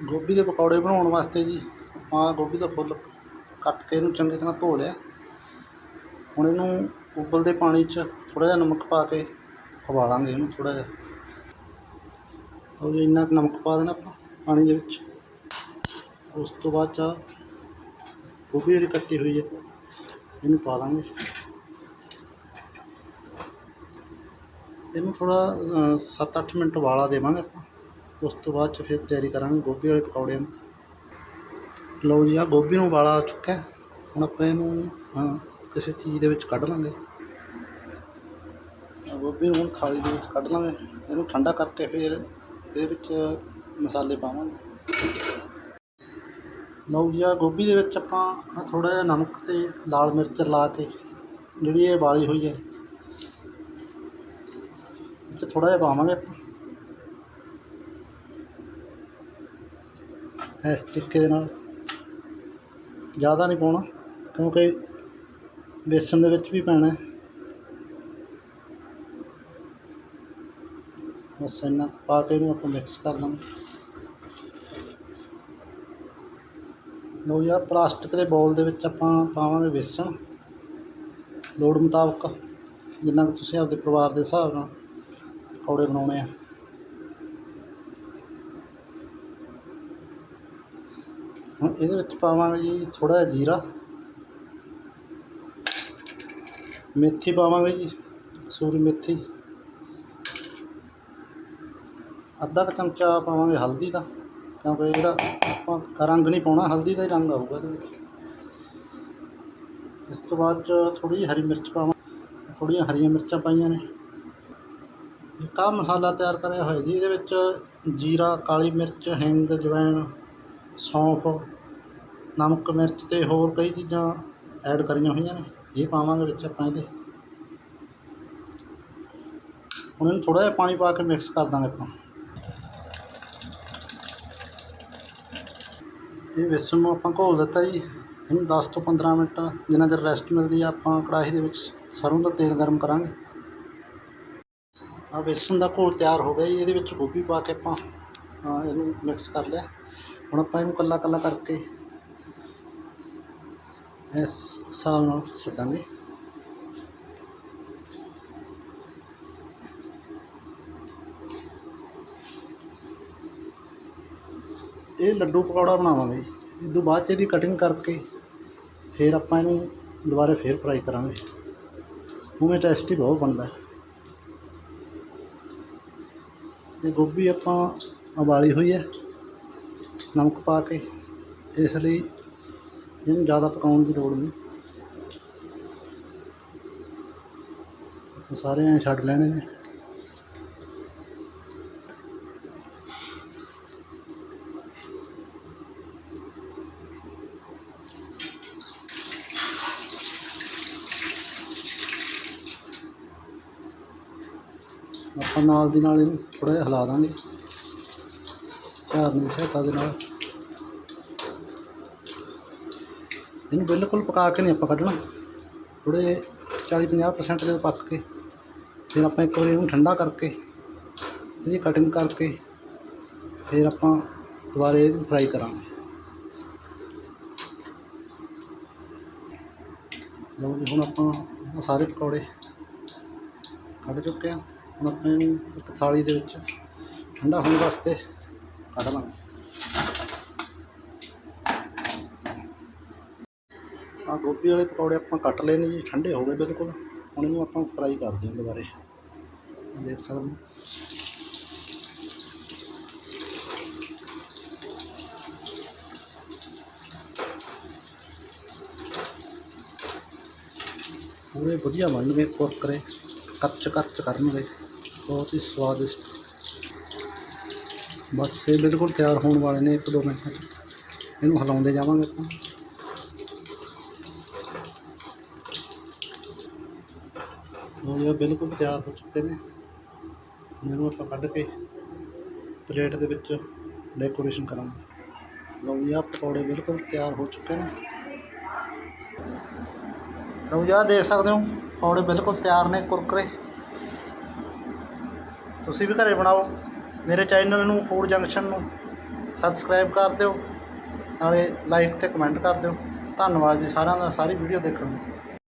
ਗੋਭੀ ਦੇ ਪਕੌੜੇ ਬਣਾਉਣ ਵਾਸਤੇ ਜੀ। ਆਪਾਂ ਗੋਭੀ ਦਾ ਫੁੱਲ ਕੱਟ ਕੇ ਇਹਨੂੰ ਚੰਗੀ ਤਰ੍ਹਾਂ ਧੋ ਲਿਆ। ਹੁਣ ਇਹਨੂੰ ਉਬਲਦੇ ਪਾਣੀ 'ਚ ਥੋੜ੍ਹਾ ਜਿਹਾ ਨਮਕ ਪਾ ਕੇ ਉਬਾਲਾਂਗੇ ਇਹਨੂੰ ਥੋੜ੍ਹਾ ਜਿਹਾ। ਉਹ ਜੀ, ਇੰਨਾ ਕੁ ਨਮਕ ਪਾ ਦੇਣਾ ਆਪਾਂ ਪਾਣੀ ਦੇ ਵਿੱਚ। ਉਸ ਤੋਂ ਬਾਅਦ 'ਚ ਗੋਭੀ ਜਿਹੜੀ ਕੱਟੀ ਹੋਈ ਹੈ, ਇਹਨੂੰ ਪਾ ਦਾਂਗੇ। ਇਹਨੂੰ ਥੋੜ੍ਹਾ 7-8 ਮਿੰਟ ਵਾਲਾ ਦੇਵਾਂਗੇ ਆਪਾਂ। ਉਸ ਤੋਂ ਬਾਅਦ 'ਚ ਫਿਰ ਤਿਆਰੀ ਕਰਾਂਗੇ ਗੋਭੀ ਵਾਲੇ ਪਕੌੜਿਆਂ ਦੀ। ਲਓ ਜੀ ਆ ਗੋਭੀ ਨੂੰ ਉਬਾਲਾ ਆ ਚੁੱਕਾ ਹੁਣ ਆਪਾਂ ਇਹਨੂੰ ਕਿਸੇ ਚੀਜ਼ ਦੇ ਵਿੱਚ ਕੱਢ ਲਾਂਗੇ। ਗੋਭੀ ਨੂੰ ਹੁਣ ਥਾਲੀ ਦੇ ਵਿੱਚ ਕੱਢ ਲਾਂਗੇ। ਇਹਨੂੰ ਠੰਡਾ ਕਰਕੇ ਫਿਰ ਇਹਦੇ ਵਿੱਚ ਮਸਾਲੇ ਪਾਵਾਂਗੇ। ਲਓ ਜੀ ਆ ਗੋਭੀ ਦੇ ਵਿੱਚ ਆਪਾਂ ਥੋੜਾ ਜਿਹਾ ਨਮਕ ਤੇ ਲਾਲ ਮਿਰਚ ਲਾ ਕੇ ਜਿਹੜੀ ਇਹ ਵਾਲੀ ਹੋਈ ਹੈ, ਇਹ 'ਚ ਥੋੜਾ ਜਿਹਾ ਪਾਵਾਂਗੇ ਆਪਾਂ। ਇਸ ਤਰੀਕੇ ਦੇ ਨਾਲ ਜ਼ਿਆਦਾ ਨਹੀਂ ਪਾਉਣਾ, ਕਿਉਂਕਿ ਬੇਸਣ ਦੇ ਵਿੱਚ ਵੀ ਪੈਣਾ ਬਸ ਇੰਨਾ ਪਾ ਕੇ ਇਹਨੂੰ ਆਪਾਂ ਮਿਕਸ ਕਰ ਲਾਂਗੇ। ਲੋ ਜੀ ਪਲਾਸਟਿਕ ਦੇ ਬੋਲ ਦੇ ਵਿੱਚ ਆਪਾਂ ਪਾਵਾਂਗੇ ਬੇਸਣ ਲੋੜ ਮੁਤਾਬਕ ਜਿੰਨਾ ਕੁ ਤੁਸੀਂ ਆਪਦੇ ਪਰਿਵਾਰ ਦੇ ਹਿਸਾਬ ਨਾਲ ਪਕੌੜੇ ਬਣਾਉਣੇ ਆ। ਹੁਣ ਇਹਦੇ ਵਿੱਚ ਪਾਵਾਂਗੇ ਜੀ ਥੋੜਾ ਜਿਹਾ ਜੀਰਾ। ਮੇਥੀ ਪਾਵਾਂਗੇ ਜੀ ਸੂਰੀ ਮੇਥੀ। ਅੱਧਾ ਕੁ ਚਮਚਾ ਪਾਵਾਂਗੇ ਹਲਦੀ ਦਾ, ਕਿਉਂਕਿ ਇਹਦਾ ਆਪਾਂ ਰੰਗ ਨਹੀਂ ਪਾਉਣਾ, ਹਲਦੀ ਦਾ ਹੀ ਰੰਗ ਆਊਗਾ ਇਹਦੇ ਵਿੱਚ। ਇਸ ਤੋਂ ਬਾਅਦ ਚ ਥੋੜੀ ਜਿਹੀ ਹਰੀ ਮਿਰਚ ਪਾਵਾਂ ਥੋੜ੍ਹੀਆਂ ਹਰੀਆਂ ਮਿਰਚਾਂ ਪਾਈਆਂ ਨੇ। ਇੱਕ ਆਹ ਮਸਾਲਾ ਤਿਆਰ ਕਰਿਆ ਹੋਇਆ ਜੀ, ਇਹਦੇ ਵਿੱਚ ਜੀਰਾ, ਕਾਲੀ ਮਿਰਚ, ਹਿੰਗ, ਜਵੈਣ ਸੌਂਫ, ਨਮਕ, ਮਿਰਚ ਤੇ ਹੋਰ ਕਈ ਚੀਜ਼ਾਂ ਐਡ ਕਰੀਆਂ ਹੋਈਆਂ ਨੇ। ਇਹ ਪਾਵਾਂਗੇ ਵਿੱਚ ਆਪਾਂ ਇਹਦੇ। ਹੁਣ ਇਹਨੂੰ ਥੋੜਾ ਜਿਹਾ ਪਾਣੀ ਪਾ ਕੇ ਮਿਕਸ ਕਰ ਦਾਂਗੇ ਆਪਾਂ। ਇਹ ਵੇਸਣ ਨੂੰ ਆਪਾਂ ਘੋਲ ਦਿੱਤਾ ਜੀ। ਇਹਨੂੰ 10 ਤੋਂ 15 ਮਿੰਟ ਜਿੰਨਾ ਚਿਰ ਰੈਸਟ ਮਿਲਦੀ ਆ, ਆਪਾਂ ਕੜਾਹੀ ਦੇ ਵਿੱਚ ਸਰੋਂ ਦਾ ਤੇਲ ਗਰਮ ਕਰਾਂਗੇ। ਆ ਵੇਸਣ ਦਾ ਘੋਲ ਤਿਆਰ ਹੋ ਗਿਆ ਜੀ। ਇਹਦੇ ਵਿੱਚ ਗੋਭੀ ਪਾ ਕੇ ਆਪਾਂ ਇਹਨੂੰ ਮਿਕਸ ਕਰ ਲਿਆ। ਹੁਣ ਆਪਾਂ ਇਹਨੂੰ ਕੱਲਾ ਕੱਲਾ ਕਰਕੇ ਇਸ ਹਿਸਾਬ ਨਾਲ ਛੱਡਾਂਗੇ। ਇਹ ਲੱਡੂ ਪਕੌੜਾ ਬਣਾਵਾਂਗੇ। ਜੀ ਇਹ ਤੋਂ ਬਾਅਦ 'ਚ ਇਹਦੀ ਕਟਿੰਗ ਕਰਕੇ ਫਿਰ ਆਪਾਂ ਇਹਨੂੰ ਦੁਬਾਰਾ ਫੇਰ ਫਰਾਈ ਕਰਾਂਗੇ। ਉਵੇਂ ਟੇਸਟੀ ਬਹੁਤ ਬਣਦਾ। ਇਹ ਗੋਭੀ ਆਪਾਂ ਉਬਾਲੀ ਹੋਈ ਹੈ। ਨਮਕ ਪਾ ਕੇ ਇਸ ਲਈ ਇਹਨੂੰ ਜ਼ਿਆਦਾ ਪਕਾਉਣ ਦੀ ਲੋੜ ਨਹੀਂ। ਸਾਰੇ ਐਂ ਛੱਡ ਲੈਣੇ ਨੇ। ਆਪਾਂ ਨਾਲ ਦੀ ਨਾਲ ਇਹਨੂੰ ਥੋੜ੍ਹਾ ਜਿਹਾ ਹਿਲਾ ਦਾਂਗੇ। ਝਾਰਨੇ ਦੀ ਸਹਾਇਤਾ ਦੇ ਨਾਲ। ਇਹਨੂੰ ਬਿਲਕੁਲ ਪਕਾ ਕੇ ਨਹੀਂ ਆਪਾਂ ਕੱਢਣਾ। ਥੋੜ੍ਹੇ 40-50% ਜਦੋਂ ਪੱਕ ਕੇ, ਫਿਰ ਆਪਾਂ ਇੱਕ ਵਾਰੀ ਇਹਨੂੰ ਠੰਡਾ ਕਰਕੇ, ਇਹਦੀ ਕਟਿੰਗ ਕਰਕੇ, ਫਿਰ ਆਪਾਂ ਦੁਬਾਰੇ ਇਹਨੂੰ ਫਰਾਈ ਕਰਾਂਗੇ। ਲਓ ਜੀ, ਹੁਣ ਆਪਾਂ ਸਾਰੇ ਪਕੌੜੇ ਕੱਢ ਚੁੱਕੇ ਹਾਂ। ਹੁਣ ਆਪਾਂ ਇਹਨੂੰ ਇੱਕ ਥਾਲੀ ਦੇ ਵਿੱਚ ਠੰਡਾ ਹੋਣ ਵਾਸਤੇ ਕੱਢ ਲਾਂਗੇ ਆ ਗੋਭੀ ਵਾਲੇ ਪਕੌੜੇ ਆਪਾਂ ਕੱਟ ਲਏ ਨੇ ਜੀ, ਠੰਡੇ ਹੋ ਗਏ ਬਿਲਕੁਲ। ਹੁਣ ਇਹਨੂੰ ਆਪਾਂ ਫਰਾਈ ਕਰਦੇ ਹਾਂ ਦੁਬਾਰੇ। ਆਹ ਦੇਖ ਸਕਦੇ ਹੋ। ਪੂਰੇ ਵਧੀਆ ਬਣਨਗੇ ਕੁਰਕਰੇ ਕੱਚ ਕੱਚ ਕਰਨਗੇ। ਬਹੁਤ ਹੀ ਸਵਾਦਿਸ਼ਟ। ਬਸ ਇਹ ਬਿਲਕੁਲ ਤਿਆਰ ਹੋਣ ਵਾਲੇ ਨੇ ਇੱਕ ਦੋ ਮਿੰਟਾਂ 'ਚ ਇਹਨੂੰ ਹਿਲਾਉਂਦੇ ਜਾਵਾਂਗੇ ਆਪਾਂ। ਲਓ ਜੀ, ਇਹ ਬਿਲਕੁਲ ਤਿਆਰ ਹੋ ਚੁੱਕੇ ਨੇ। ਹੁਣ ਇਹਨੂੰ ਆਪਾਂ ਕੱਢ ਕੇ ਪਲੇਟ ਦੇ ਵਿੱਚ ਡੈਕੋਰੇਸ਼ਨ ਕਰਾਂਗੇ। ਲਓ ਜੀ ਪਕੌੜੇ ਬਿਲਕੁਲ ਤਿਆਰ ਹੋ ਚੁੱਕੇ ਨੇ। ਲਓ ਜੀ, ਆਹ ਦੇਖ ਸਕਦੇ ਹੋ, ਪਕੌੜੇ ਬਿਲਕੁਲ ਤਿਆਰ ਨੇ ਕੁਰਕਰੇ। ਤੁਸੀਂ ਵੀ ਘਰੇ ਬਣਾਓ। ਮੇਰੇ ਚੈਨਲ ਨੂੰ ਫੂਡ ਜੰਕਸ਼ਨ ਨੂੰ ਸਬਸਕ੍ਰਾਈਬ ਕਰ ਦਿਓ, ਨਾਲੇ ਲਾਈਕ ਤੇ ਕਮੈਂਟ ਕਰ ਦਿਓ। ਧੰਨਵਾਦ ਜੀ ਸਾਰਿਆਂ ਦਾ, ਸਾਰੀ ਵੀਡੀਓ ਦੇਖਣ ਲਈ।